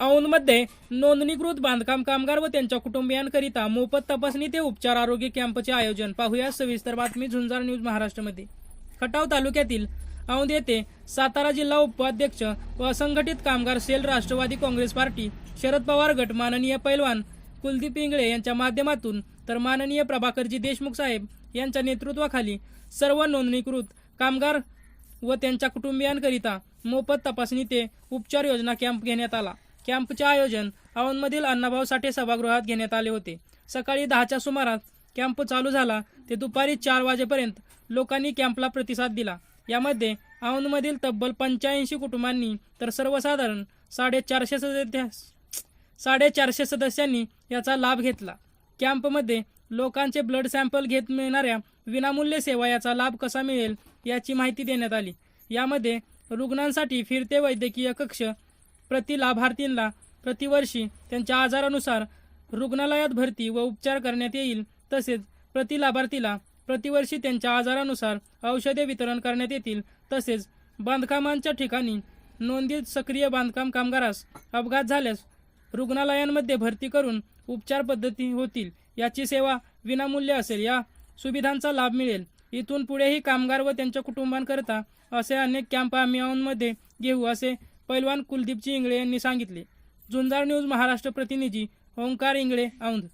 औंधमध्ये नोंदणीकृत बांधकाम कामगार व त्यांच्या कुटुंबियांकरिता मोफत तपासणी ते उपचार आरोग्य कॅम्पचे आयोजन. पाहूया सविस्तर बातमी झुंजार न्यूज महाराष्ट्रमध्ये. खटाव तालुक्यातील औंध येथे सातारा जिल्हा उपाध्यक्ष व असंघटित कामगार सेल राष्ट्रवादी काँग्रेस पार्टी शरद पवार गट माननीय पैलवान कुलदीप इंगळे यांच्या माध्यमातून तर माननीय प्रभाकरजी देशमुख साहेब यांच्या नेतृत्वाखाली सर्व नोंदणीकृत कामगार व त्यांच्या कुटुंबियांकरिता मोफत तपासणी ते उपचार योजना कॅम्प घेण्यात आला. कॅम्पचे आयोजन औंधमधील अण्णाभाऊ साठे सभागृहात घेण्यात आले होते. सकाळी दहाच्या सुमारास कॅम्प चालू झाला ते दुपारी चार वाजेपर्यंत लोकांनी कॅम्पला प्रतिसाद दिला. यामध्ये औंधमधील तब्बल पंच्याऐंशी कुटुंबांनी तर सर्वसाधारण साडेचारशे सदस्य साडेचारशे सदस्यांनी याचा लाभ घेतला. कॅम्पमध्ये लोकांचे ब्लड सॅम्पल घेत मिळणाऱ्या विनामूल्य सेवा याचा लाभ कसा मिळेल याची माहिती देण्यात आली. यामध्ये रुग्णांसाठी फिरते वैद्यकीय कक्ष प्रति लाभार्थींना प्रतिवर्षी त्यांच्या आजारानुसार रुग्णालयात भरती व उपचार करण्यात येईल तसेच प्रति लाभार्थीला प्रतिवर्षी त्यांच्या आजारानुसार औषधे वितरण करण्यात येतील तसेच बांधकामांच्या ठिकाणी नोंदीत सक्रिय बांधकाम कामगारास अपघात झाल्यास रुग्णालयांमध्ये भरती करून उपचार पद्धती होतील याची सेवा विनामूल्य असेल या सुविधांचा लाभ मिळेल. इथून पुढेही कामगार व त्यांच्या कुटुंबांकरता असे अनेक कॅम्प आम्ही घेऊ असे पैलवान कुलदीपजी इंगळे यांनी सांगितले. झुंजार न्यूज महाराष्ट्र प्रतिनिधी ओंकार इंगळे औंध.